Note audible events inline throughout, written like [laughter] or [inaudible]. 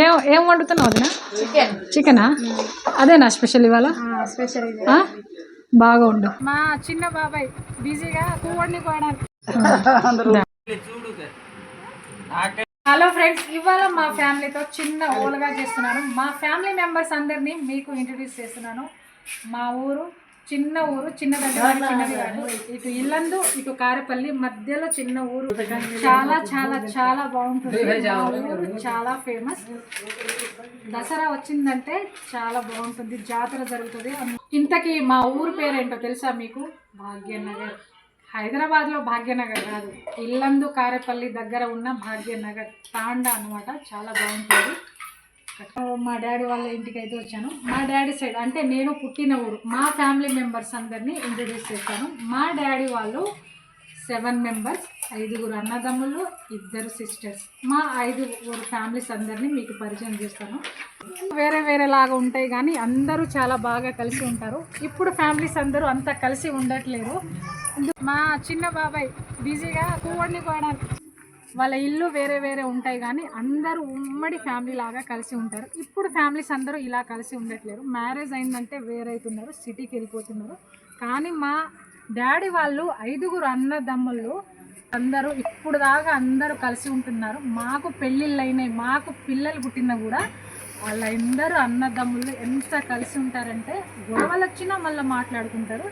ఏం ఏం వండుతున్నావు వదిన? చికెన్ చికెనా అదేనా స్పెషల్ ఇవాళ? స్పెషల్? బాగా ఉండు మా చిన్న బాబాయ్ బిజీగా కూవడిని హలో ఫ్రెండ్స్ ఇవాళ మా ఫ్యామిలీతో చిన్న ఓలుగా చేస్తున్నాను. మా ఫ్యామిలీ మెంబర్స్ అందరినీ మీకు ఇంట్రడ్యూస్ చేస్తున్నాను. మా ఊరు చిన్న ఊరు చిన్నదంటే మరి చిన్నది కాదు. ఇటు ఇల్లందు ఇటు కారేపల్లి మధ్యలో చిన్న ఊరు. చాలా చాలా చాలా బాగుంటుంది. మా ఊరు చాలా ఫేమస్. దసరా వచ్చిందంటే చాలా బాగుంటుంది. జాతర జరుగుతుంది. ఇంతకీ మా ఊరు పేరేంటో తెలుసా మీకు? భాగ్యనగర్. హైదరాబాద్లో భాగ్యనగర్ కాదు. ఇల్లందు కారేపల్లి దగ్గర ఉన్న భాగ్యనగర్. తాండా అన్నమాట. చాలా బాగుంటుంది. మా డాడీ వాళ్ళ ఇంటికి అయితే వచ్చాను. మా డాడీ సైడ్ అంటే నేను పుట్టిన ఊరు మా ఫ్యామిలీ మెంబర్స్ అందరినీ ఇంట్రడ్యూస్ చేస్తాను మా డాడీ వాళ్ళు సెవెన్ మెంబర్స్ ఐదుగురు అన్నదమ్ములు ఇద్దరు సిస్టర్స్. మా ఐదుగురు ఫ్యామిలీస్ అందరినీ మీకు పరిచయం చేస్తాను. వేరే వేరే లాగా ఉంటాయి కానీ అందరూ చాలా బాగా కలిసి ఉంటారు. ఇప్పుడు ఫ్యామిలీస్ అందరూ అంత కలిసి ఉండట్లేదు మా చిన్న బాబాయ్ బిజీగా కూవడిని పోయడానికి వాళ్ళ ఇల్లు వేరే వేరే ఉంటాయి కానీ అందరూ ఉమ్మడి ఫ్యామిలీ లాగా కలిసి ఉంటారు. ఇప్పుడు ఫ్యామిలీస్ అందరూ ఇలా కలిసి ఉండట్లేరు. మ్యారేజ్ అయిందంటే వేరైతున్నారు సిటీకి వెళ్ళిపోతున్నారు. కానీ మా డాడీ వాళ్ళు ఐదుగురు అన్నదమ్ముళ్ళు అందరూ ఇప్పుడు దాకా అందరూ కలిసి ఉంటున్నారు. మాకు పెళ్ళిళ్ళు అయినాయి మాకు పిల్లలు పుట్టినా కూడా వాళ్ళందరూ అన్నదమ్ముళ్ళు ఎంత కలిసి ఉంటారంటే గొడవలు వచ్చినా మళ్ళీ మాట్లాడుకుంటారు.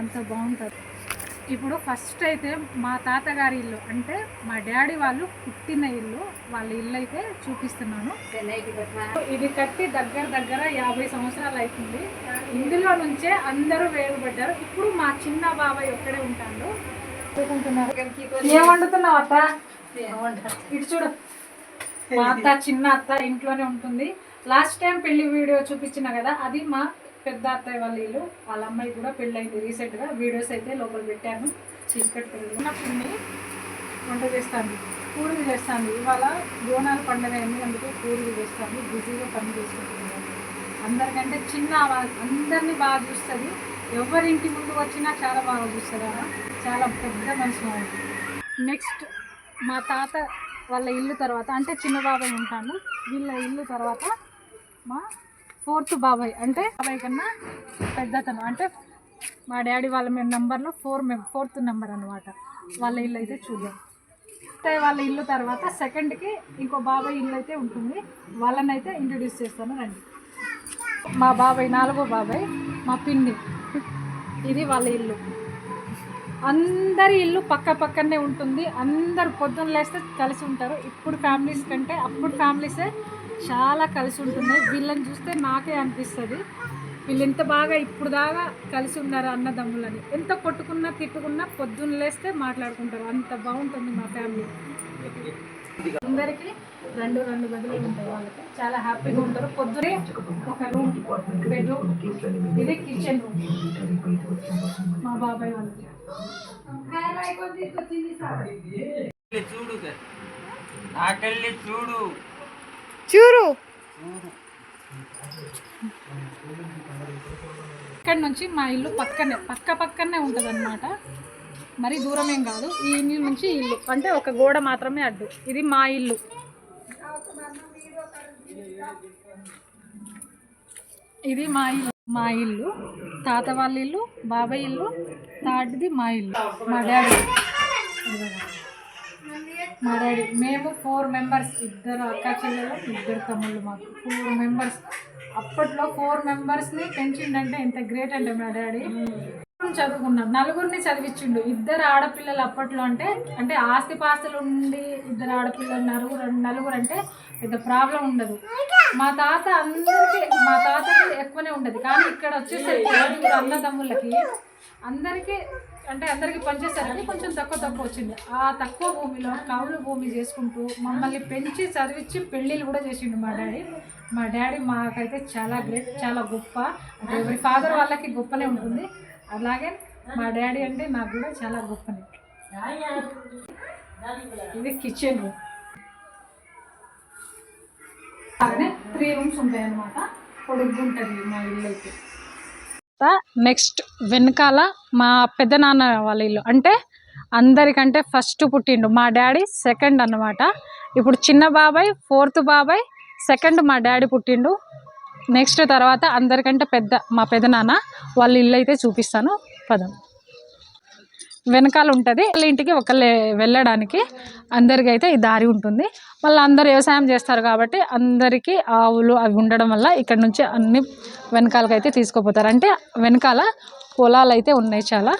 అంత బాగుంటారు. ఇప్పుడు ఫస్ట్ అయితే మా తాతగారి ఇల్లు అంటే మా డాడీ వాళ్ళు పుట్టిన ఇల్లు వాళ్ళ ఇల్లు అయితే చూపిస్తున్నాను. ఇది కట్టి దగ్గర దగ్గర యాభై సంవత్సరాలు అవుతుంది. ఇందులో నుంచే అందరూ వేరుపడ్డారు. ఇప్పుడు మా చిన్న బాబాయ్ ఒక్కడే ఉంటాడు. చూసుకుంటున్నారు ఏం వండుతున్నావు అత్త? ఇటు చూడు. మా అత్త చిన్న అత్త ఇంట్లోనే ఉంటుంది. లాస్ట్ టైం పెళ్ళి వీడియో చూపించిన కదా అది మా పెద్ద అత్తయ్య వాళ్ళ ఇల్లు వాళ్ళ అమ్మాయి కూడా పెళ్ళైంది రీసెంట్గా. వీడియోస్ అయితే లోపల పెట్టాను. తీసుకెట్టుకెళ్ళి పిన్ని వంట చేస్తాను పూరీలు చేస్తాను ఇవాళ బోనాలు పండుగ అయింది అందుకే పూరీలు చేస్తాను బిజీగా పని చేసుకుంటున్నాను. అందరికంటే చిన్న అందరినీ బాగా చూస్తుంది. ఎవరింటి ముందు వచ్చినా చాలా బాగా చూస్తుంది చాలా పెద్ద మనిషి ఆమెది. నెక్స్ట్ మా తాత వాళ్ళ ఇల్లు తర్వాత అంటే చిన్న బాబాయ్ ఉంటాను. వీళ్ళ ఇల్లు తర్వాత మా ఫోర్త్ బాబాయ్ అంటే బాబాయ్ కన్నా పెద్దతను. అంటే మా డాడీ వాళ్ళ మేము నెంబర్లో ఫోర్ మేము ఫోర్త్ నెంబర్ అనమాట వాళ్ళ ఇల్లు అయితే చూద్దాం. అత్తయ్య వాళ్ళ ఇల్లు తర్వాత సెకండ్కి ఇంకో బాబాయ్ ఇల్లు అయితే ఉంటుంది. వాళ్ళని అయితే ఇంట్రడ్యూస్ చేస్తాను రండి. మా బాబాయ్ నాలుగో బాబాయ్ మా పిన్ని. ఇది వాళ్ళ ఇల్లు. అందరి ఇల్లు పక్క పక్కనే ఉంటుంది. అందరు పొద్దున్న లేస్తే కలిసి ఉంటారు. ఇప్పుడు ఫ్యామిలీస్ కంటే అప్పుడు ఫ్యామిలీసే చాలా కలిసి ఉంటున్నాయి. వీళ్ళని చూస్తే నాకే అనిపిస్తుంది. వీళ్ళు ఎంత బాగా ఇప్పుడు దాకా కలిసి ఉన్నారు అన్నదమ్ములని. ఎంత కొట్టుకున్నా తిట్టుకున్నా పొద్దున్న లేస్తే మాట్లాడుకుంటారు. అంత బాగుంటుంది మా ఫ్యామిలీ. అందరికీ రెండు రెండు గదులు ఉంటాయి వాళ్ళకి. చాలా హ్యాపీగా ఉంటారు. పొద్దునే ఒక రూమ్ బెడ్రూమ్ ఇది కిచెన్ రూమ్ మా బాబాయ్ వాళ్ళకి చూడు చూడు. చూరు. ఇక్కడ నుంచి మా ఇల్లు పక్కనే పక్క పక్కనే ఉంటుంది అనమాట మరి దూరం ఏం కాదు. ఈ ఇల్లు నుంచి ఇల్లు అంటే ఒక గోడ మాత్రమే అడ్డు. ఇది మా ఇల్లు. ఇది మా ఇల్లు. మా ఇల్లు తాత వాళ్ళ ఇల్లు బాబాయ్ ఇల్లు తాటిది మా ఇల్లు మా డాడీ మా డాడీ మేము ఫోర్ మెంబర్స్ ఇద్దరు అక్క చెల్లెలు ఇద్దరు తమ్ముళ్ళు మాకు. ఫోర్ మెంబర్స్ అప్పట్లో ఫోర్ మెంబర్స్ని పెంచిండంటే ఎంత గ్రేట్ అంటే మా డాడీ. చదువుకున్నాం. నలుగురిని చదివించిండు. ఇద్దరు ఆడపిల్లలు అప్పట్లో అంటే అంటే ఆస్తి పాస్తులు ఉండి ఇద్దరు ఆడపిల్లలు నలుగురు నలుగురు అంటే పెద్ద ప్రాబ్లం ఉండదు. మా తాత అందరికీ మా తాతకి ఎక్కువనే ఉండదు. కానీ ఇక్కడ వచ్చేసరికి ఏడుగురు అన్నదమ్ములకి అందరికీ అంటే అందరికీ పనిచేసరికి కొంచెం తక్కువ తక్కువ వచ్చింది. ఆ తక్కువ భూమిలో కావుల భూమి చేసుకుంటూ మమ్మల్ని పెంచి చదివించి పెళ్ళిళ్ళు కూడా చేసిండు మా డాడీ. మా డాడీ మాకైతే చాలా గ్రేట్ చాలా గొప్ప. అంటే ఎవరి ఫాదర్ వాళ్ళకి గొప్పనే ఉంటుంది. అలాగే మా డాడీ అంటే నాకు కూడా చాలా గొప్పనే. ఇది కిచెన్ రూమ్ త్రీ రూమ్స్ ఉంటాయి అన్నమాట పొడుగు ఉంటుంది మా ఇల్లు అయితే. నెక్స్ట్ వెనకాల మా పెద్దనాన్న వాళ్ళ ఇల్లు. అంటే అందరికంటే ఫస్ట్ పుట్టిండు. మా డాడీ సెకండ్ అన్నమాట. ఇప్పుడు చిన్న బాబాయ్ ఫోర్త్ బాబాయ్ సెకండ్ మా డాడీ పుట్టిండు. నెక్స్ట్ తర్వాత అందరికంటే పెద్ద మా పెదనాన్న వాళ్ళ ఇల్లు అయితే చూపిస్తాను. పదం. వెనకాల ఉంటుంది వాళ్ళ ఇంటికి ఒకళ్ళే వెళ్ళడానికి అందరికీ అయితే ఈ దారి ఉంటుంది. మళ్ళీ అందరూ వ్యవసాయం చేస్తారు కాబట్టి అందరికీ ఆవులు అవి ఉండడం వల్ల ఇక్కడ నుంచి అన్ని వెనకాలకి అయితే తీసుకుపోతారు. అంటే వెనకాల పొలాలు అయితే ఉన్నాయి చాలా.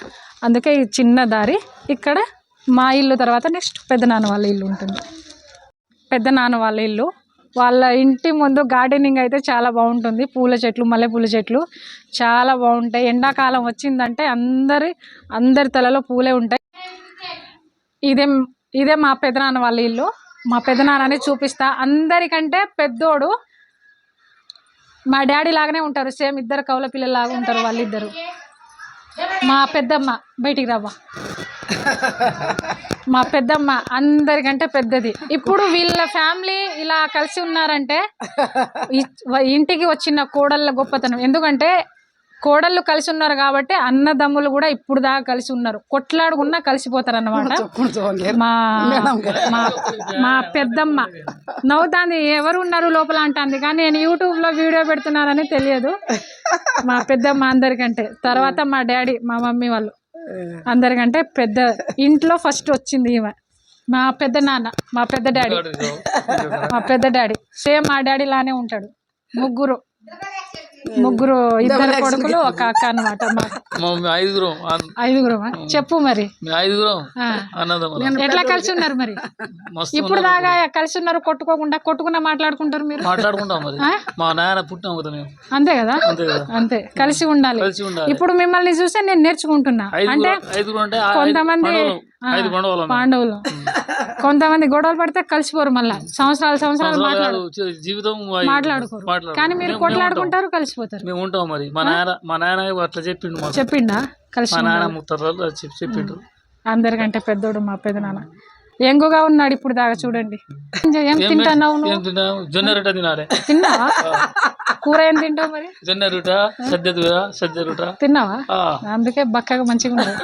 అందుకే ఈ చిన్న దారి. ఇక్కడ మా ఇల్లు తర్వాత నెక్స్ట్ పెద్ద నాన్న వాళ్ళ ఇల్లు ఉంటుంది. పెద్ద నాన్న వాళ్ళ ఇల్లు. వాళ్ళ ఇంటి ముందు గార్డెనింగ్ అయితే చాలా బాగుంటుంది. పూల చెట్లు మల్లెపూల చెట్లు చాలా బాగుంటాయి. ఎండాకాలం వచ్చిందంటే అందరి అందరి తలలో పూలే ఉంటాయి. ఇదే ఇదే మా పెదనాన్న వాళ్ళ ఇల్లు. మా పెదనాన్నని చూపిస్తా. అందరికంటే పెద్దోడు మా డాడీ లాగానే ఉంటారు. సేమ్ ఇద్దరు కౌల పిల్లలాగా ఉంటారు వాళ్ళిద్దరు. మా పెద్దమ్మ బయటికి రావా. [laughs] మా పెద్దమ్మ అందరికంటే పెద్దది. ఇప్పుడు వీళ్ళ ఫ్యామిలీ ఇలా కలిసి ఉన్నారంటే ఇంటికి వచ్చిన కోడళ్ళ గొప్పతనం. ఎందుకంటే కోడళ్ళు కలిసి ఉన్నారు కాబట్టి అన్నదమ్ములు కూడా ఇప్పుడు దాకా కలిసి ఉన్నారు. కొట్లాడుకున్నా కలిసిపోతారు అన్నమాట మా మా మా పెద్దమ్మ. నవ్వుతాంది ఎవరు ఉన్నారు లోపల అంటుంది. కానీ నేను యూట్యూబ్లో వీడియో పెడుతున్నానని తెలియదు. మా పెద్దమ్మ అందరికంటే. తర్వాత మా డాడీ మా మమ్మీ వాళ్ళు. అందరికంటే పెద్ద ఇంట్లో ఫస్ట్ వచ్చింది ఈమె. మా పెద్ద నాన్న మా పెద్ద డాడీ. మా పెద్ద డాడీ. సేమ్ మా డాడీ లానే ఉంటాడు. ముగ్గురు. ముగ్గురు ఇద్దరు కొడుకులు ఒక అక్క అన్నమాట మా మేము ఐదుగురం. చెప్పు మరి. ఐదుగురం ఎట్లా కలిసి ఉన్నారు మరి? [laughs] ఇప్పుడు దాకా కలిసి ఉన్నారు కొట్టుకోకుండా కొట్టుకున్నా మాట్లాడుకుంటారు మీరు? మాట్లాడుకుంటాం మరి? మా నాయన పుట్టినాం కదా మేము. అంతే కదా? అంతే కలిసి ఉండాలి. ఇప్పుడు మిమ్మల్ని చూస్తే నేను నేర్చుకుంటున్నా. అంటే కొంతమంది పాండవులు. [laughs] కొంతమంది గొడవలు పడితే కలిసిపోరు మళ్ళా. సంవత్సరాలు సంవత్సరాలు మాట్లాడు జీవితం మాట్లాడుకోరు. మాట్లాడు కానీ మీరు కొట్లాడుకుంటారు కలిసిపోతారు. మేము ఉంటాం మరి. మా నాయన మా నాయన అట్లా చెప్పిండు చెప్పిండా? కలిసి మా నాయన. ముత్తర్లు చెప్పి చెప్పిండు. అందరికంటే పెద్దోడు మా పెదనాన్న ఎంగుగా ఉన్నాడు ఇప్పుడు దాకా చూడండి. ఏం తింటున్నావు జొన్న రొట్టె తినాలి. తిన్నావా? కూర ఏం తింటావు మరి? జొన్న రొట్టె సద్య సద్య రొట్టె. తిన్నావా? అందుకే బక్కగా మంచిగా ఉండదు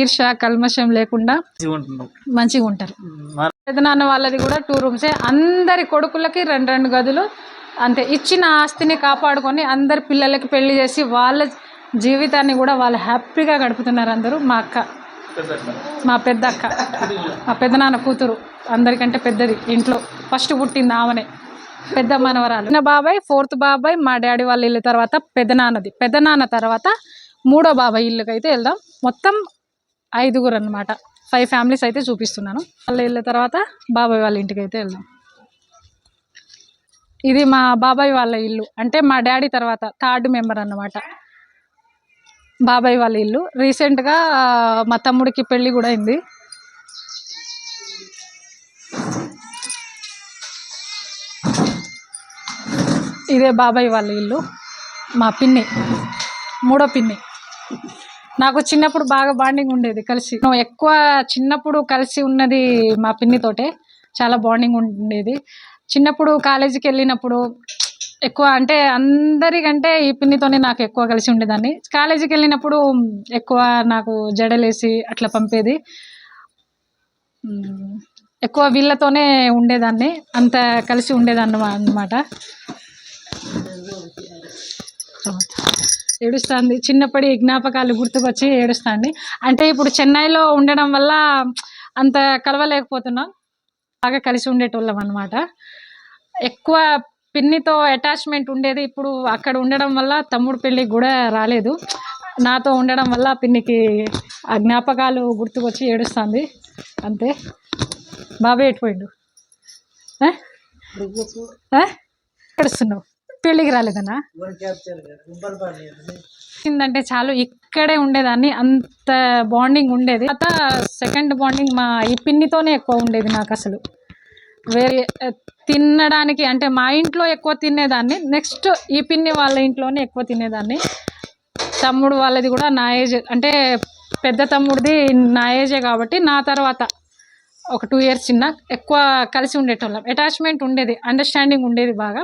ఈర్ష కల్మషం లేకుండా మంచిగా ఉంటారు. పెదనాన్న వాళ్ళది కూడా టూ రూమ్సే అందరి కొడుకులకి రెండు రెండు గదులు. అంతే. ఇచ్చిన ఆస్తిని కాపాడుకొని అందరి పిల్లలకి పెళ్ళి చేసి వాళ్ళ జీవితాన్ని కూడా వాళ్ళు హ్యాపీగా గడుపుతున్నారు అందరూ. మా అక్క. మా పెద్ద అక్క మా పెద్దనాన్న కూతురు. అందరికంటే పెద్దది. ఇంట్లో ఫస్ట్ పుట్టింది ఆమెనే. పెద్ద మనవరాలు. చిన్న బాబాయ్ ఫోర్త్ బాబాయ్ మా డాడీ వాళ్ళ ఇల్లు తర్వాత పెద్దనాన్నది పెద్దనాన్న తర్వాత మూడో బాబాయ్ ఇల్లుకి అయితే వెళ్దాం. మొత్తం ఐదుగురు అన్నమాట. ఫైవ్ ఫ్యామిలీస్ అయితే చూపిస్తున్నాను. వాళ్ళ ఇల్లు తర్వాత బాబాయ్ వాళ్ళ ఇంటికి అయితే వెళ్దాం. ఇది మా బాబాయ్ వాళ్ళ ఇల్లు. అంటే మా డాడీ తర్వాత థర్డ్ మెంబర్ అన్నమాట. బాబాయ్ వాళ్ళ ఇల్లు. రీసెంట్గా మా తమ్ముడికి పెళ్ళి కూడా అయింది. ఇదే బాబాయ్ వాళ్ళ ఇల్లు. మా పిన్ని. మూడో పిన్ని. నాకు చిన్నప్పుడు బాగా బాండింగ్ ఉండేది కలిసి. ఎక్కువ చిన్నప్పుడు కలిసి ఉన్నది మా పిన్నితోటే చాలా బాండింగ్ ఉండేది. చిన్నప్పుడు కాలేజీకి వెళ్ళినప్పుడు ఎక్కువ అంటే అందరికంటే ఈ పిన్నితోనే నాకు ఎక్కువ కలిసి ఉండేదాన్ని. కాలేజీకి వెళ్ళినప్పుడు ఎక్కువ నాకు జడలేసి అట్లా పంపేది. ఎక్కువ వీళ్ళతోనే ఉండేదాన్ని. అంత కలిసి ఉండేదాన్ని అన్నమాట. ఏడుస్తుంది. చిన్నప్పటి జ్ఞాపకాలు గుర్తుకొచ్చి ఏడుస్తుంది. అంటే ఇప్పుడు చెన్నైలో ఉండడం వల్ల అంత కలవలేకపోతున్నాం. బాగా కలిసి ఉండేటోళ్ళం అనమాట ఎక్కువ పిన్నితో అటాచ్మెంట్ ఉండేది. ఇప్పుడు అక్కడ ఉండడం వల్ల తమ్ముడు పెళ్ళికి కూడా రాలేదు. నాతో ఉండడం వల్ల పిన్నికి ఆ జ్ఞాపకాలు గుర్తుకొచ్చి ఏడుస్తుంది. అంతే. బాబాయ్ ఎటుపోయిండు? ఏడుస్తున్నావు? పెళ్ళికి రాలేదన్నా? ఏంటంటే చాలు ఇక్కడే ఉండేదాన్ని. అంత బాండింగ్ ఉండేది. తర్వాత సెకండ్ బాండింగ్ మా ఈ పిన్నితోనే ఎక్కువ ఉండేది నాకు అసలు వేరే తినడానికి అంటే మా ఇంట్లో ఎక్కువ తినేదాన్ని. నెక్స్ట్ ఈ పిన్ని వాళ్ళ ఇంట్లోనే ఎక్కువ తినేదాన్ని. తమ్ముడు వాళ్ళది కూడా నా ఏజ్ అంటే పెద్ద తమ్ముడిది నా ఏజే కాబట్టి నా తర్వాత ఒక టూ ఇయర్స్ చిన్న ఎక్కువ కలిసి ఉండేటోళ్ళం. అటాచ్మెంట్ ఉండేది అండర్స్టాండింగ్ ఉండేది బాగా.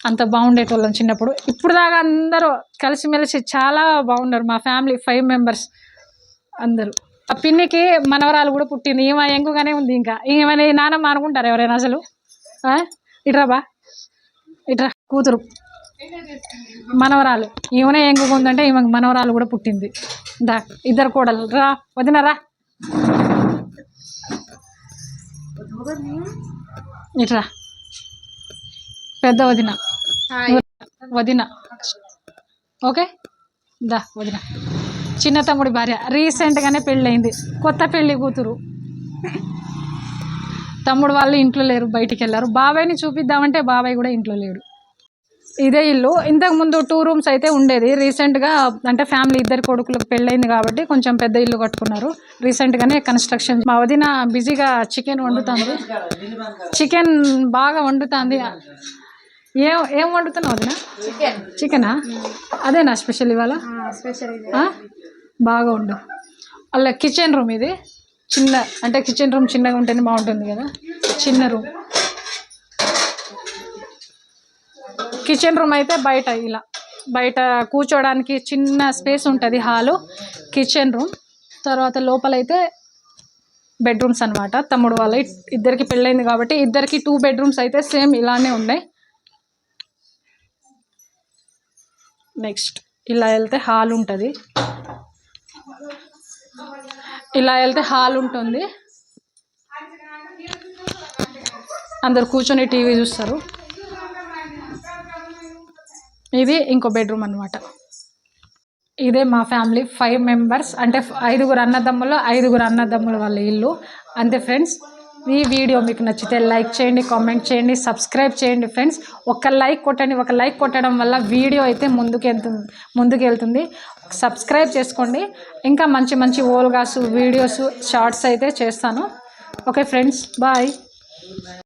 అంత బాగుండేటోళ్ళం చిన్నప్పుడు. ఇప్పుడు దాకా అందరూ కలిసిమెలిసి చాలా బాగున్నారు మా ఫ్యామిలీ ఫైవ్ మెంబర్స్ అందరూ. ఆ పిన్నికి మనవరాలు కూడా పుట్టింది. ఈమె ఎంగుగానే ఉంది ఇంకా. ఈమె నానమ్మ అనుకుంటారు ఎవరైనా అసలు? ఇట్రా బా. ఇట్రా కూతురు. మనవరాలు. ఈమెనే ఉందంటే ఈమె మనవరాలు కూడా పుట్టింది. దా ఇద్దరు కోడలు. రా వదినరా ఇట్రా. పెద్ద వదిన. వదిన. ఓకే? దా వదిన. చిన్న తమ్ముడి భార్య. రీసెంట్గానే పెళ్ళయింది. కొత్త పెళ్ళి కూతురు. తమ్ముడు వాళ్ళు ఇంట్లో లేరు బయటికి వెళ్ళారు. బాబాయ్ని చూపిద్దామంటే బాబాయ్ కూడా ఇంట్లో లేడు. ఇదే ఇల్లు. ఇంతకు ముందు టూ రూమ్స్ అయితే ఉండేది. రీసెంట్గా అంటే ఫ్యామిలీ ఇద్దరు కొడుకులకు పెళ్ళైంది కాబట్టి కొంచెం పెద్ద ఇల్లు కట్టుకున్నారు. రీసెంట్గానే కన్స్ట్రక్షన్ మా వదిన బిజీగా చికెన్ వండుతుంది. చికెన్ బాగా వండుతుంది. ఏం ఏం వండుతున్నావు వదిన? చికెన్ అదేనా స్పెషల్ ఇవాళ? బాగా ఉండు అలా కిచెన్ రూమ్ ఇది. చిన్న అంటే కిచెన్ రూమ్ చిన్నగా ఉంటేనే బాగుంటుంది కదా? చిన్న రూమ్ కిచెన్ రూమ్ అయితే బయట ఇలా. బయట కూర్చోడానికి చిన్న స్పేస్ ఉంటుంది హాలు కిచెన్ రూమ్ తర్వాత లోపలైతే బెడ్రూమ్స్ అనమాట తమ్ముడు వాళ్ళ ఇద్దరికి పెళ్ళైంది కాబట్టి ఇద్దరికి టూ బెడ్రూమ్స్ అయితే సేమ్ ఇలానే ఉన్నాయి. నెక్స్ట్ ఇలా వెళ్తే హాల్ ఉంటుంది. ఇలా వెళ్తే హాల్ ఉంటుంది. అందరు కూర్చొని టీవీ చూస్తారు. ఇది ఇంకో బెడ్రూమ్ అనమాట ఇదే మా ఫ్యామిలీ ఫైవ్ మెంబర్స్. అంటే ఐదుగురు అన్నదమ్ములు ఐదుగురు అన్నదమ్ముల వాళ్ళ ఇల్లు. అంతే ఫ్రెండ్స్. ఈ వీడియో మీకు నచ్చితే లైక్ చేయండి కామెంట్ చేయండి సబ్స్క్రైబ్ చేయండి ఫ్రెండ్స్. ఒక లైక్ కొట్టండి ఒక లైక్ కొట్టడం వల్ల వీడియో అయితే ముందుకు వెళ్తుంది ముందుకు వెళ్తుంది. సబ్స్క్రైబ్ చేసుకోండి. ఇంకా మంచి మంచి ఓల్గాస్ వీడియోస్ షార్ట్స్ అయితే చేస్తాను. Okay friends bye.